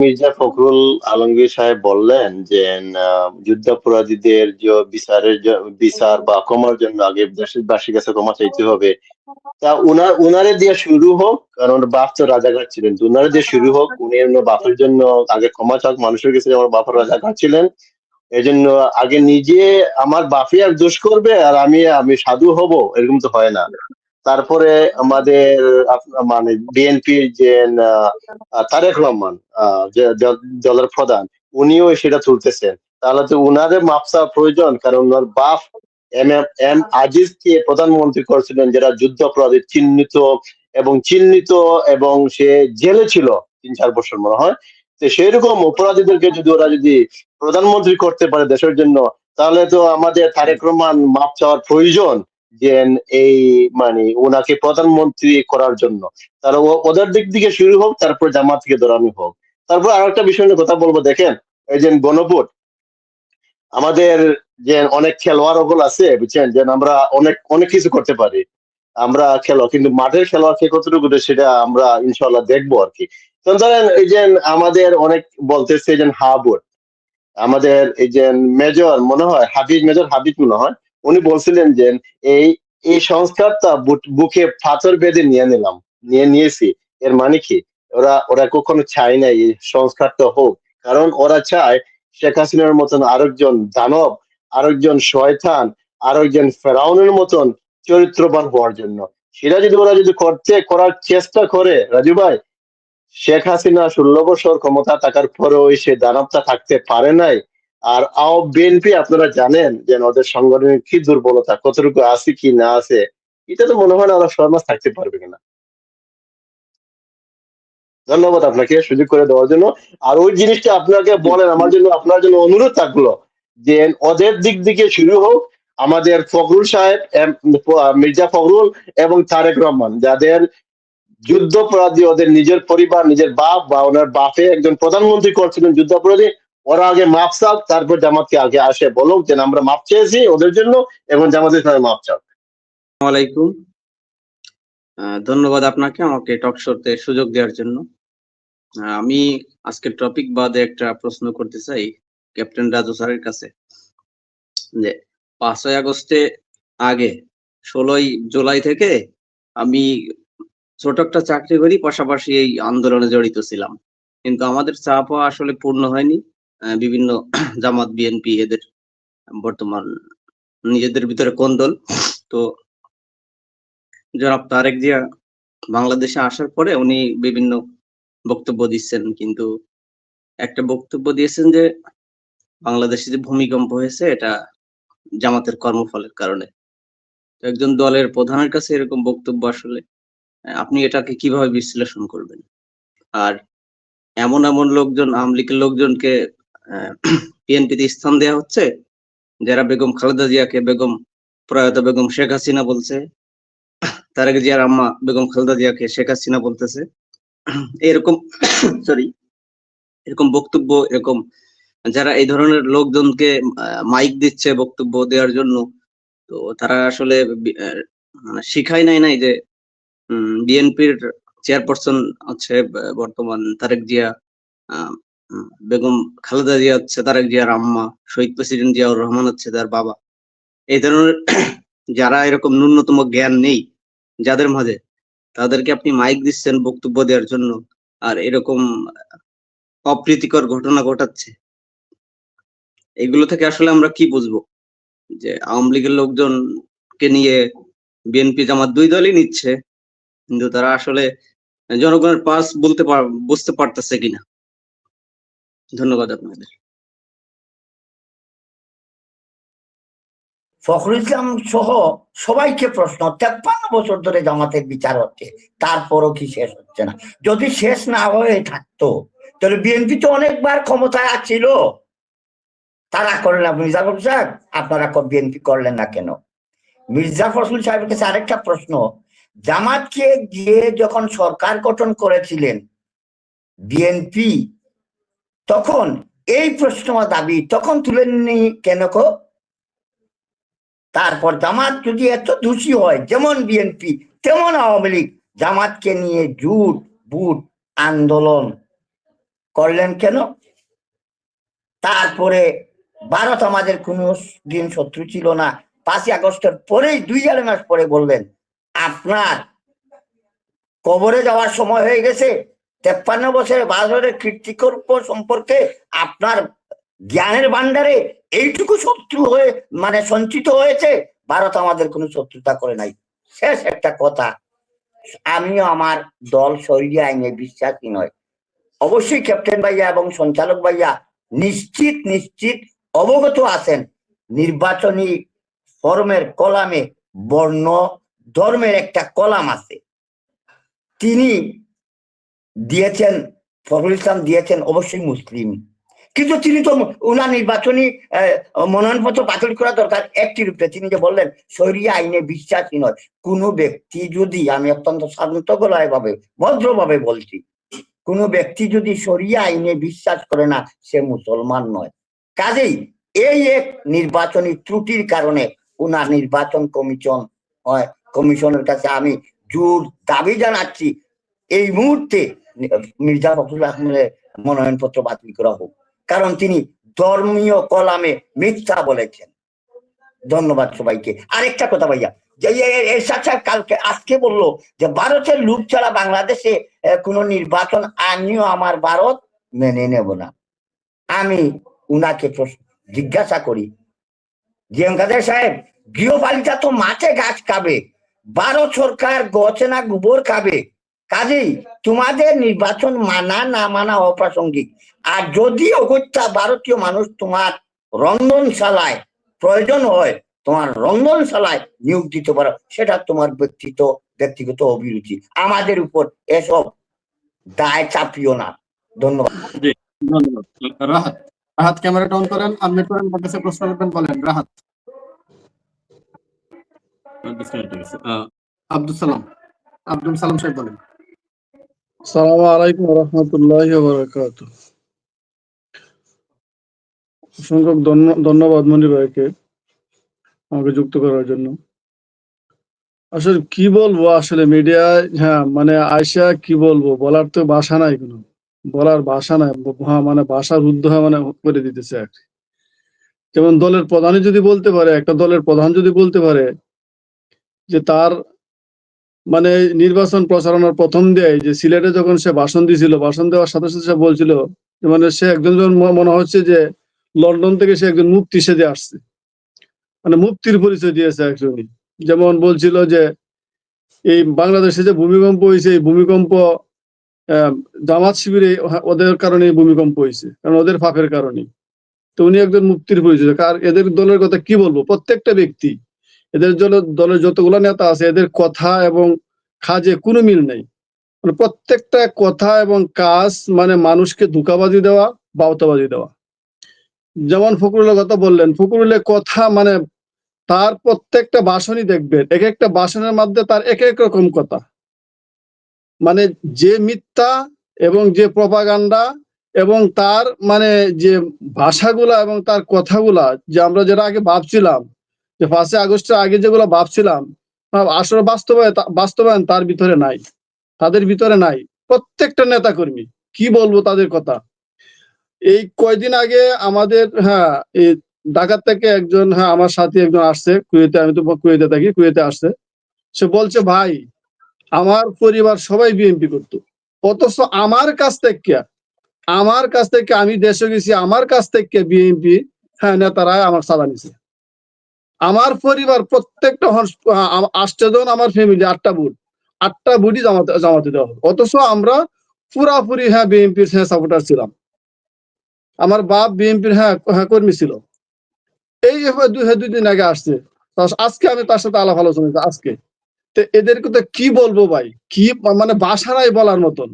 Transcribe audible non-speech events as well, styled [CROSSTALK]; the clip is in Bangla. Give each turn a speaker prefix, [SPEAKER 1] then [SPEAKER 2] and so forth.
[SPEAKER 1] মির্জা ফখরুল আলমগীর সাহেব বললেন যে যুদ্ধাপরাধীদের যে বিচারের বিচার বা ক্ষমার জন্য আগে দেশবাসীর কাছে ক্ষমা চাইতে হবে। তা উনার, উনারে দিয়ে শুরু হোক, কারণ বাপ তো রাজাঘাট ছিলেন। তো উনারে দিয়ে শুরু হোক, উনি বাপের জন্য আগে ক্ষমা চাক, মানুষের কাছে আমার বাপের রাজাঘাট ছিলেন। এই জন্য আগে নিজে আমার বাপে আর দোষ করবে, আর আমি আমি সাধু হব, এরকম তো হয় না। তারপরে আমাদের মানে বিএনপির যে তারেক রহমান দলের প্রধান, উনিও সেটা তুলতেছেন। তাহলে তো উনাদের মাপসা প্রয়োজন, কারণ ওনার বাপ এম এম এম আজিজকে প্রধানমন্ত্রী করেছিলেন যারা যুদ্ধাপরাধী চিহ্নিত এবং চিহ্নিত এবং সে জেলে ছিল তিন, চার বছর মনে হয়। তো সেই রকম অপরাধীদেরকে যদি ওরা যদি প্রধানমন্ত্রী করতে পারে দেশের জন্য, তাহলে তো আমাদের তারেক রহমান মাপ চাওয়ার প্রয়োজন। যে এই মানে ওনাকে প্রধানমন্ত্রী করার জন্য। ও- ওদের দিক থেকে শুরু হোক, তারপর জামাত থেকে দৌড়ানো হোক। তারপর আর একটা বিষয় নিয়ে কথা বলব, দেখেন, এই যে গণভোট। আমাদের যে অনেক খেলোয়াড় ওগুলো আছে, বুঝছেন? যে আমরা অনেক অনেক কিছু করতে পারি। আমরা খেলো কিন্তু মাঠের খেলোয়াড় কে কতটুকু সেটা আমরা ইনশাল্লাহ দেখব আর কি। ধরেন, এই যে আমাদের অনেক বলতেছে যে হা ভোট। আমাদের এই যে মেজর মনে হয়, হাবিব, মেজর হাবিব মনে হয় উনি বলছিলেন যে, এই এই সংস্কারটা বুকে পাথর বেঁধে নিয়ে নিলাম, নিয়ে নিয়েছি। এর মানে কি? ওরা ওরা কখনো চায় না এই সংস্কারটা হোক। কারণ ওরা চায় শেখ হাসিনার মতন আরেকজন দানব, আরেকজন শয়তান, আরেকজন ফেরাউনের মতন চরিত্রবান হওয়ার জন্য। সেটা যদি ওরা যদি করতে, করার চেষ্টা করে, রাজু ভাই, শেখ হাসিনা ষোলো বছর ক্ষমতা থাকার পরেও সে দানবটা থাকতে পারে নাই। আর আও বিএনপি আপনারা জানেন যে ওদের সংগঠনের কি দুর্বলতা, কতটুকু আছে, কি না আছে, এটা তো মনে হয় না ওরা ছয় থাকতে পারবে কিনা। ধন্যবাদ আপনাকে সুযোগ করে দেওয়ার জন্য। আর ওই জিনিসটা আপনাকে বলেন, আমার জন্য, আপনার জন্য অনুরোধ থাকল যে ওদের দিক থেকে শুরু হোক। আমাদের ফখরুল সাহেব মির্জা ফখরুল এবং তারেক রহমান, যাদের যুদ্ধপরাধী ওদের নিজের পরিবার, নিজের বাপ বা ওনার বাপে একজন প্রধানমন্ত্রী করছিলেন যুদ্ধাপরাধী ওরা আগে মাপ চাক, তারপর জামাতকে আগে আসে বলুক যে আমরা মাপ চেয়েছি ওদের জন্য এবং জামাতের সাথে মাপ চাক।
[SPEAKER 2] আলাইকুম। ধন্যবাদ আপনাকে আমাকে টক শোতে সুযোগ দেওয়ার জন্য। আমি আজকের টপিক বাদে একটা প্রশ্ন করতে চাই ক্যাপ্টেন রাজু স্যারের কাছে। যে পাঁচই আগস্টে আগে ষোলোই জুলাই থেকে আমি ছোট একটা চাকরি করি, পাশাপাশি এই আন্দোলনে জড়িত ছিলাম। কিন্তু আমাদের চাপও আসলে পূর্ণ হয়নি। বিভিন্ন [CLEARS THROAT] জামাত, বিএনপি এদের বর্তমান নিজেদের ভিতরে কোন্দল তো জনাব তারেক জিয়া বাংলাদেশে আসার পরে উনি বিভিন্ন বক্তব্য দিচ্ছেন, কিন্তু একটা বক্তব্য দিয়েছেন যে বাংলাদেশে যে ভূমিকম্প হয়েছে, এটা জামাতের কর্মফলের কারণে। একজন দলের প্রধানের কাছে এরকম বক্তব্য আসলে, আপনি এটাকে কীভাবে বিশ্লেষণ করবেন? আর এমন এমন লোকজন, আওয়ামী লীগের লোকজনকে বিএনপিতে স্থান দেওয়া হচ্ছে। যারা বেগম খালেদা জিয়াকে বেগম প্রয়াত বেগম শেখ হাসিনা বলছে তারেক জিয়ার আম্মা বেগম খালেদা জিয়াকে শেখ হাসিনা বলতেছে। এরকম সরি এরকম বক্তব্য, এরকম যারা এই ধরনের লোকজনকে মাইক দিচ্ছে বক্তব্য দেওয়ার জন্য, তো তারা আসলে মানে শিখাই নাই নাই যে বিএনপির চেয়ারপারসন হচ্ছে বর্তমান তারেক জিয়া বেগম খালেদা জিয়া হচ্ছে তারেক জিয়ার আম্মা, শহীদ প্রেসিডেন্ট জিয়াউর রহমান হচ্ছে তার বাবা। এই ধরনের [CLEARS THROAT] যারা এরকম ন্যূনতম জ্ঞান নেই, যাদের মাঝে তাদেরকে আপনি মাইক দিচ্ছেন বক্তব্য দেওয়ার জন্য, আর এরকম অপ্রীতিকর ঘটনা ঘটাচ্ছে, এগুলো থেকে আসলে আমরা কি বুঝব? যে আওয়ামী লীগের লোকজনকে নিয়ে বিএনপি জামাত দুই দলই নিচ্ছে, কিন্তু তারা আসলে জনগণের পাস বলতে বুঝতে পারতেছে কিনা? ধন্যবাদ আপনাদের।
[SPEAKER 3] ফখরুল ইসলাম সহ সবাইকে প্রশ্ন, তেপ্পান্ন বছর ধরে জামাতের বিচার হচ্ছে, তারপরও কি শেষ হচ্ছে না? যদি শেষ না হয়ে থাকতো, তাহলে বিএনপি তো অনেকবার ক্ষমতায় ছিল তারা করলেন মির্জা ফখরুল সাহেব, আপনারা বিএনপি করলেন না কেন? মির্জা ফখরুল সাহেবের কাছে আরেকটা প্রশ্ন, জামাতকে গিয়ে যখন সরকার গঠন করেছিলেন, বিএনপি তখন এই প্রশ্ন দাবি, তখন তুলেননি কেন কো? তারপর জামাত যদি এত দোষী হয়, যেমন বিএনপি, তেমন আওয়ামী লীগ, জামাতকে নিয়ে জুট, বুট, আন্দোলন করলেন কেন? তারপরে ভারত আমাদের কোনো দিন শত্রু ছিল না। পাঁচই আগস্টের পরেই, দুই আড়াই মাস পরে বললেন, আপনার কবরে যাওয়ার সময় হয়ে গেছে তেপ্পান্ন বছরের বাজারের কীর্তিকল্প সম্পর্কে আপনার জ্ঞানের ভান্ডারে এইটুকু শত্রু হয়ে মানে সঞ্চিত হয়েছে, ভারত আমাদের কোনো শত্রুতা করে নাই। শেষ একটা কথা, আমিও আমার দল শৈলী আইনে বিশ্বাসী নয় অবশ্যই ক্যাপ্টেন ভাইয়া এবং সঞ্চালক ভাইয়া নিশ্চিত নিশ্চিত অবগত আছেন, নির্বাচনী ফর্মের কলামে বর্ণ ধর্মের একটা কলাম আছে। তিনি দিয়েছেন ফখরুল ইসলাম দিয়েছেন অবশ্যই মুসলিম। কিন্তু তিনি তো উনার নির্বাচনী মনোনয়নপত্র বাতিল করা দরকার একটি রূপে তিনি যে বললেন শরিয়া আইনে বিশ্বাসী নয়। কোনো ব্যক্তি যদি, আমি অত্যন্ত শান্ত গলায় ভাবে, ভদ্রভাবে বলছি, কোনো ব্যক্তি যদি শরিয়া আইনে বিশ্বাস করে না, সে মুসলমান নয়। কাজেই এই এক নির্বাচনী ত্রুটির কারণে উনার নির্বাচন কমিশন কমিশনের কাছে আমি জোর দাবি জানাচ্ছি, এই মুহূর্তে মির্জা ফখরুল আহমেদের মনোনয়নপত্র বাতিল করা হোক। কারণ তিনি ধর্মীয় কলামে মিথ্যা বলেছেন। ধন্যবাদ সবাইকে। আরেকটা কথা ভাইয়া কালকে আজকে বলল যে, ভারতের লোক ছাড়া বাংলাদেশে কোনো নির্বাচন আমিও আমার ভারত মেনে নেব না। আমি উনাকে জিজ্ঞাসা করি জিয়ঙ্কাদের সাহেব, গৃহপালিকা তো মাঠে গাছ খাবে, ভারত সরকার গছে না গোবর খাবে? কাজেই তোমাদের নির্বাচন মানা না মানা অপ্রাসঙ্গিক। আর যদি অগত্যা ভারতীয় মানুষ তোমার রন্ধনশালায় প্রয়োজন হয়, তোমার রন্ধনশালায় নিয়োগ দিতে পারো, সেটা তোমার ব্যক্তিগত ব্যক্তিগত অভিরুচি। আমাদের উপর এসব দায় চাপিও না। ধন্যবাদ।
[SPEAKER 4] রাহাত রাহাত অন করেন। করেন প্রশ্ন করবেন, বলেন, রাহাত। আব্দুল সালাম। আব্দুল সালাম সাহেব বলেন।
[SPEAKER 5] সালাম আলাইকুম অসংখ্য ধন্য- ধন্যবাদ মনির ভাইকে আমাকে যুক্ত করার জন্য। আসলে কি বলব আসলে মিডিয়ায় হ্যাঁ মানে আয়সা কি বলব বলার তো ভাষা নাই কোনো। বলার ভাষা নাই হ্যাঁ, মানে ভাষা রুদ্ধ মানে করে দিতেছে আর। যেমন দলের প্রধানই যদি বলতে পারে একটা দলের প্রধান যদি বলতে পারে যে তার মানে নির্বাচন প্রচারণার প্রথম দেয় যে সিলেটে যখন সে ভাষণ দিছিল ভাষণ দেওয়ার সাথে সাথে সে বলছিল মানে সে একজন মনে হচ্ছে যে লন্ডন থেকে সে একজন মুক্তি সেজে আসছে। মানে মুক্তির পরিচয় দিয়েছে একজনই। যেমন বলছিল যে এই বাংলাদেশে যে ভূমিকম্প হয়েছে, এই ভূমিকম্প জামাত শিবিরে ওদের কারণে ভূমিকম্প হয়েছে, কারণ ওদের পাপের কারণে তো উনি একজন মুক্তির পরিচয়। কার, এদের দলের কথা কি বলব? প্রত্যেকটা ব্যক্তি এদের দলের দলের যতগুলো নেতা আছে, এদের কথা এবং কাজে কোনো মিল নেই। মানে প্রত্যেকটা কথা এবং কাজ মানে মানুষকে ধোকাবাজি দেওয়া, বাউতাবাজি দেওয়া। যেমন ফকরুলের কথা বললেন ফকরুলের কথা মানে তার প্রত্যেকটা বাসনই দেখবেন এক একটা বাসনের মধ্যে তার এক এক রকম কথা। মানে যে মিথ্যা এবং যে প্রপাগান্ডা এবং তার মানে যে ভাষাগুলা এবং তার কথাগুলা যে আমরা যেটা আগে ভাবছিলাম যে পাঁচই আগস্টের আগে যেগুলো ভাবছিলাম আসলে বাস্তবায়ন বাস্তবায়ন তার ভিতরে নাই, তাদের ভিতরে নাই। প্রত্যেকটা নেতা কর্মী কি বলব তাদের কথা? এই কয়দিন আগে আমাদের হ্যাঁ এই থেকে একজন হ্যাঁ আমার সাথে একজন আসছে, কুয়েতে, আমি তো কুয়েতে থাকি, কুয়েতে আসছে। সে বলছে, ভাই, আমার পরিবার সবাই বিএনপি করতো। অথচ আমার কাছ থেকে, আমার কাছ থেকে আমি দেশে গেছি, আমার কাছ থেকে বিএনপি হ্যাঁ নেতারা আমার সাদা নিছে। আমার পরিবার প্রত্যেকটা হন- আ- আ- আটটা জন আমার ফ্যামিলি আটটা বুট আটটা বুটই জামাতে জামাতে দেওয়া হবে। অথচ আমরা পুরাপুরি হ্যাঁ বিএনপির হ্যাঁ সাপোর্টার ছিলাম। আমার বাপ বিএনপির হ্যাঁ হ্যাঁ কর্মী ছিল। এই হ্যাঁ, দুই দিন আগে আসছে। আজকে আমি তার সাথে আলাপ আলোচনা আজকে। তো এদেরকে তো কি বলব ভাই? কি মানে নাই বলার মতন।